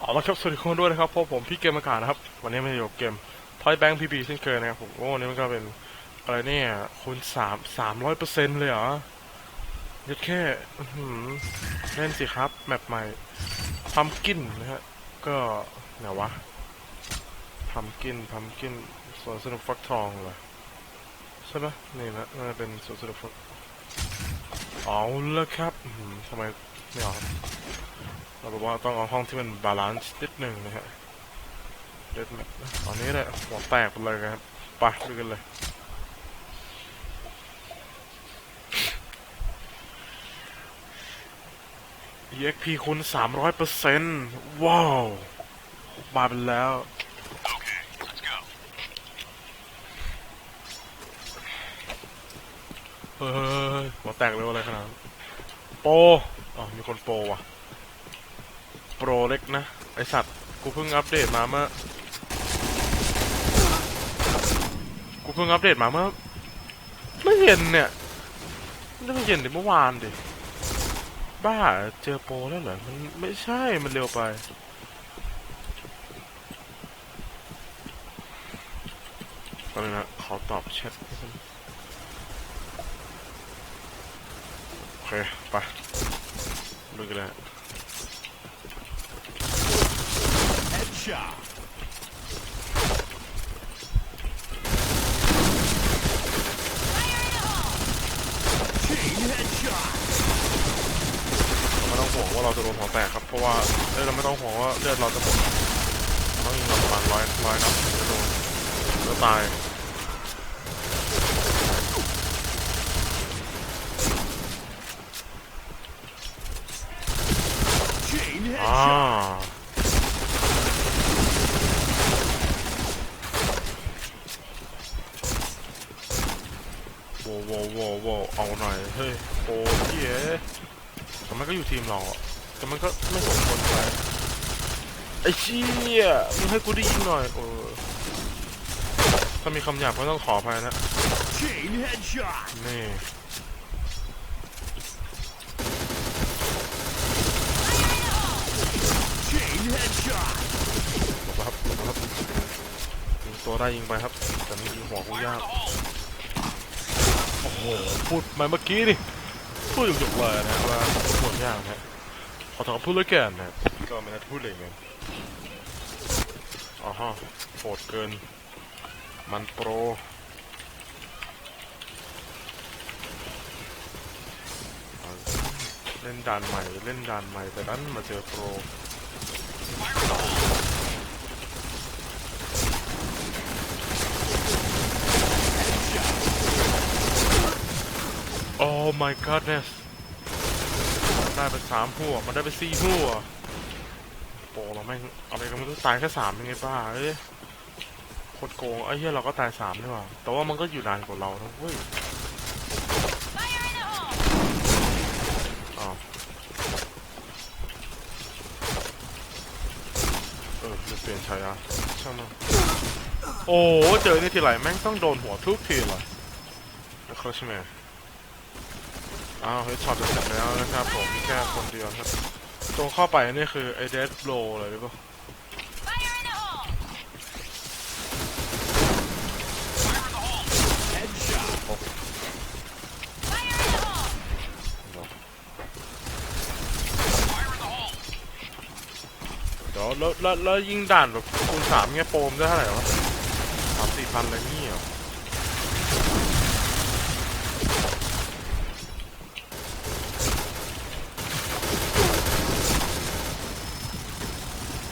เอาละครับสวัสดีทุกคนด้วยนะครับพบผมพี่เกมอากาศนะครับวันนี้มาอยู่กับเกมทอยแบงค์พีบีเช่นเคยนะครับผมโอ้นี่มันก็เป็นอะไรเนี่ยคูณสามสามร้อยเปอร์เซ็นต์เลยเหรอยัดแค่เล่นสิครับแมปใหม่พัมกินนะฮะก็ไหนวะพัมกินพัมกินสวนสนุกฟักทองเหรอใช่ไหมนี่นะน่าจะเป็นสวนสนุกฟักเอาละครับทำไมไม่เอา เราบอกว่าต้องเอาห้องที่มันบาลานซ์นิดหนึ่งนะฮะเด็ดไหมตอนนี้แหละหัวแตกไปเลยครับไปดูกันเลย EXP คูณ300เปอร์เซ็นต์ว้าวมาเป็นแล้วเฮ้ยหัวแตกเร็วอะไรขนาดโปอ๋อมีคนโปว่ะ รเล็กนะ ไอสัตว์ กูเพิ่งอัปเดตมาเมื่อ กูเพิ่งอัปเดตมาเมื่อไม่เห็นเนี่ยไม่เห็นดิเมื่อวานดิ บ้าเจอโปรแล้วเหรอ มันไม่ใช่ มันเร็วไปตอนนี้นะ ขอตอบแชทโอเค ไปดูกันเลย Headshot. Chain headshot. ไม่ต้องห่วงว่าเราจะโดนหัวแตกครับ เพราะว่าเอ้ยเราไม่ต้องห่วงว่าเลือดเราจะหมดต้องยิงเราประมาณร้อยร้อยนัดถึงจะโดนแล้วตาย Chain อ่า headshot. โวโวโวโว เอาหน่อย เฮ้ยโอ้ยเอ๋แต่มันก็อยู่ทีมเราอะแต่มันก็ไม่สมควรไปไอ้เชี่ยมึงให้กูได้ยิงหน่อยเออถ้ามีคำหยาบก็ต้องขออภัยนะ Chain headshot. นี่ Chain headshot. หลบครับหลบครับยิงตัวได้ยิงไปครับ แต่มันยิงหัวกูยาก โอ้โหพูดมาเมื่อกี้นี่พูดหยกๆเลยนะว่าหัวยากนะขอถามพูดเลยแก่นะก็ไม่ได้พูดเลยไงอ๋อฮะโหดเกิน มันโปรเล่นด่านใหม่ เล่นด่านใหม่แต่นั้นมาเจอโปร โอ้ my godness มันได้ไปสามหัวมันได้ไปสี่หัวโปรเราแม่งอะไรก็ไม่รู้ตายแค่สามยังไงบ้าเอ้ยโคตรโกงไอ้เหี้ยเราก็ตายสามนี่หว่าแต่ว่ามันก็อยู่นานกว่าเรานะเว้ยอ้าวเออลืมเปลี่ยนฉายาช่างมันโอ้โหเจอนี่ทีไรแม่งต้องโดนหัวทุกทีเลยแล้วเขาใช่ไหม อ้าวเฮ้ยช็อตจะเสร็จแล้วนะครับผมมีแค่คนเดียวครับ ตรงเข้าไปนี่คือไอเดดโลเลยหรือเปล่าเดี๋ยวแล้วแล้วแล้วยิงด่านแบบคูณสามเงี้ยโปมได้เท่าไหร่วะสามสี่พันอะไรนี่เหรอ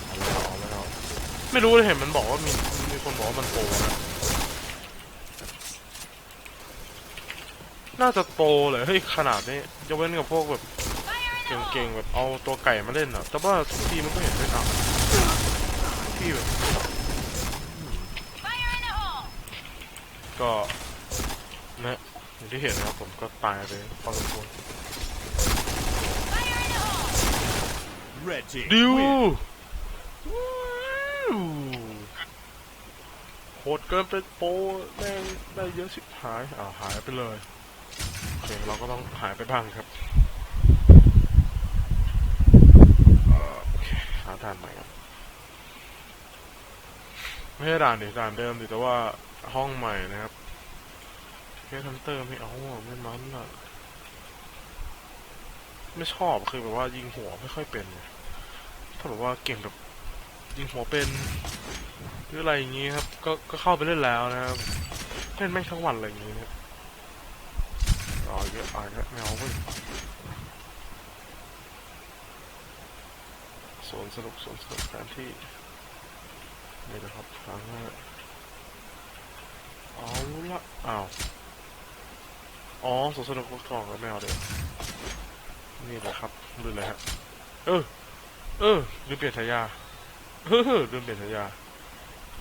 เอาแล้วเอาแล้ว ไม่รู้เลยเห็นมันบอกว่ามีมีคนบอกว่ามันโปรนะน่าจะโปรเลยเฮ้ยขนาดนี้ยกเว้นกับพวกแบบเก่งๆแบบเอาตัวไก่มาเล่นอะแต่ว่าทุกทีมันก็เห็นด้วยนะทุกทีแบบก็นะอย่างที่เห็นนะครับผมก็ตายไปพอสมควร Red team. ดิว win. โหดเกินเป็นโปแม่งได้เยอะชิบหายอ้าวหายไปเลยโอเคเราก็ต้องหายไปบ้างครับโอเคหาท่านใหม่ครับไม่ใช่ด่านดิด่านเดิมดิแต่ว่าห้องใหม่นะครับเคสทันเตอร์ไม่เอาไม่มันอะไม่ชอบคือแบบว่ายิงหัวไม่ค่อยเป็นถ้าแบบว่าเก่งแบบยิงหัวเป็น รืออะไรอย่างงี้ครับ ก็ก็เข้าไปเล่นแล้วนะครับเล่นแม่งทั้งวันอะไรอย่างงี้เนี่ยอ๋อเยอะอะเยอะไม่เอาเว้ยสวนสนุกสวนสนุกแผนที่นี่นะครับครั้งแรกเอาละอ้าวอ๋อสวนสนุกพวกองก็ไม่เอาเดี๋ยวนี่แหละครับดูเลยฮะเออเออลืมเปลี่ยนฉายาเออลืมเปลี่ยนฉายา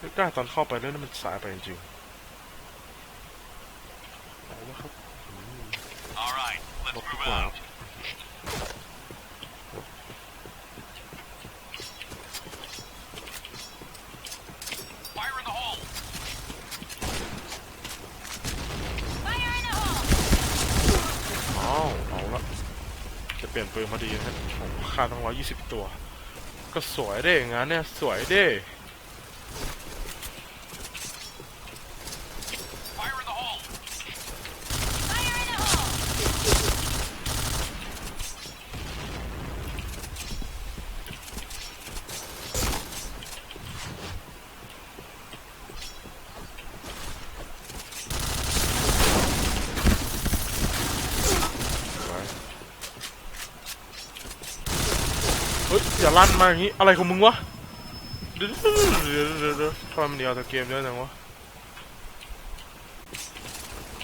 นึกได้ตอนเข้าไปแล้วนั่นมันสายไปจริงๆเอาละครับอืม All right, ล let's บดี move กว่า out. Fire in the hole. Fire in the hole! อ้าวเอาละจะเปลี่ยนปืนพอดีนะฮะผมค่าตั้งร้อยยี่สิบตัว ก็สวยเด้งานเนี่ย สวยเด้ Fire in the hole. Fire in the hole! สวย เฮ้ยอย่าลั่นมาอย่างนี้อะไรของมึงวะเดี๋ยวเดี๋ยวเดี๋ยวทำไมมันเดียวแต่เกมเยอะจังวะ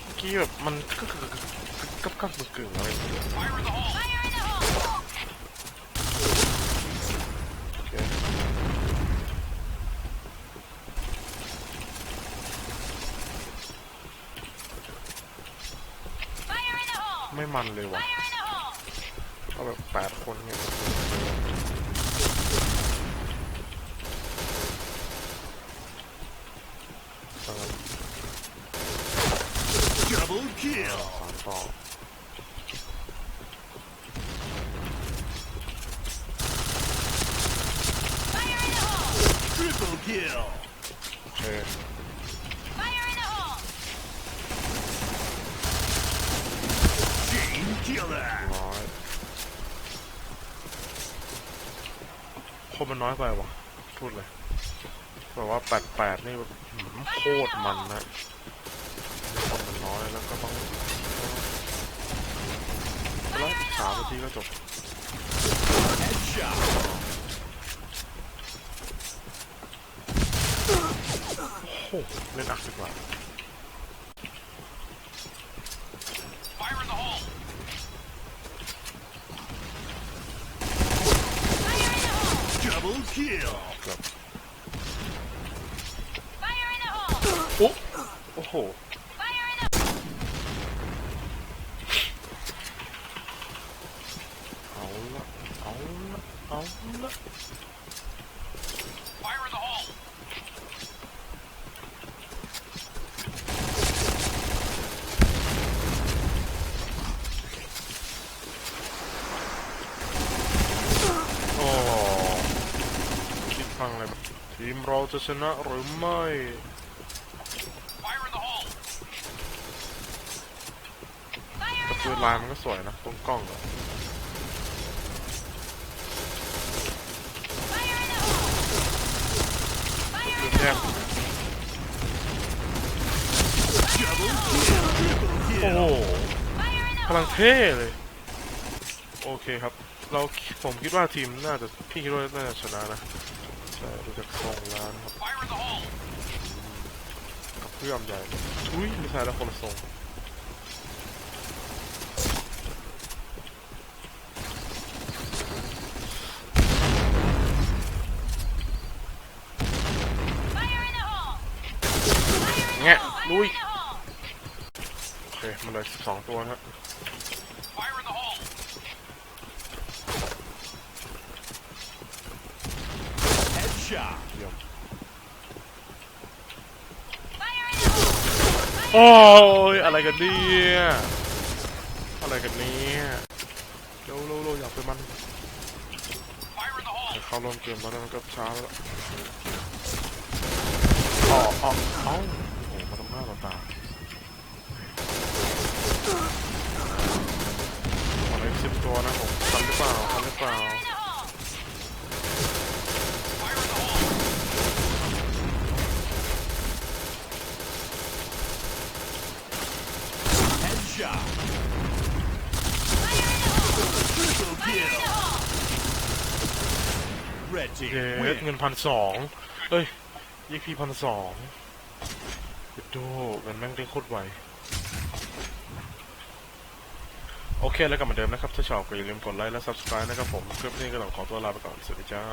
เมื่อกี้แบบมันก็คือกับกับเกึ่งๆอะไรไม่มันเลยวะเอาแบบแปดคนเนี่ยเออ Double kill. สามต่อ Fire in the hole! Triple kill. โอ เค Fire in the hole! Chain killer. ร้อยคนมันน้อยไปวะพูดเลยแบบว่าแปดแปดนี่แบบหืมโคตรมันนะ คนมันน้อยแล้วก็ต้องแล้วอีกสามนาทีก็จบ Headshot. โอ้โหเล่นอักดีกว่า Fire in the hole. Fire in the hole! Double kill. เกือบ Fire in the hole! โอ้โอ้โห Fire in the เอาละเอาละเอาละ Fire in the hole. โอ้คิดฟังเลยทีมเราจะชนะหรือไม่ Fire in the hole. แต่ปืนลายมันก็สวยนะตรงกล้องอะ Fire in the hole! Fire ปื in นโอ้โหพลังเท่เลย โอเคครับ เราผมคิดว่าทีมน่าจะพี่คิดว่าน่าจะชนะนะใช่ดูจากทรงแล้วนครับกับเพื่อมใหญ่อุ้ยไม่ใช่แล้วคนละทรงะลุย โอ เคมันเลยสองตัวนะครับ Fire in the hole. Headshot. เยี่ยม Fire in the hole! โอ้ยอะไรกันเนี่ยอะไรกันเนี่ยโลโลโลอยากไปมัน Fire in the hole. เข้าร่วมเกมแล้วนะมันก็ช้าแล้วอ๋ออ๋อเอ้าโอ้โหมาตรงหน้าต่อตาขอเลขสิบตัวนะผมทันหรือเปล่าทันหรือเปล่า Fire in the hole! Fire in the hole! Headshot. Fire in the hole! Triple Fire in the kill. hole! Red เย team สเงิ win. นพันสองเอ้ยยี่พีพันสองดูเงินแม่งได้โคตรไวโอเคแล้วกลับมาเดิมนะครับ ถ้าชอบก็อย่าลืมกดไลค์และ subscribe นะครับผม คลิปนี้ก็ต้องขอตัวลาไปก่อน สวัสดีจ้า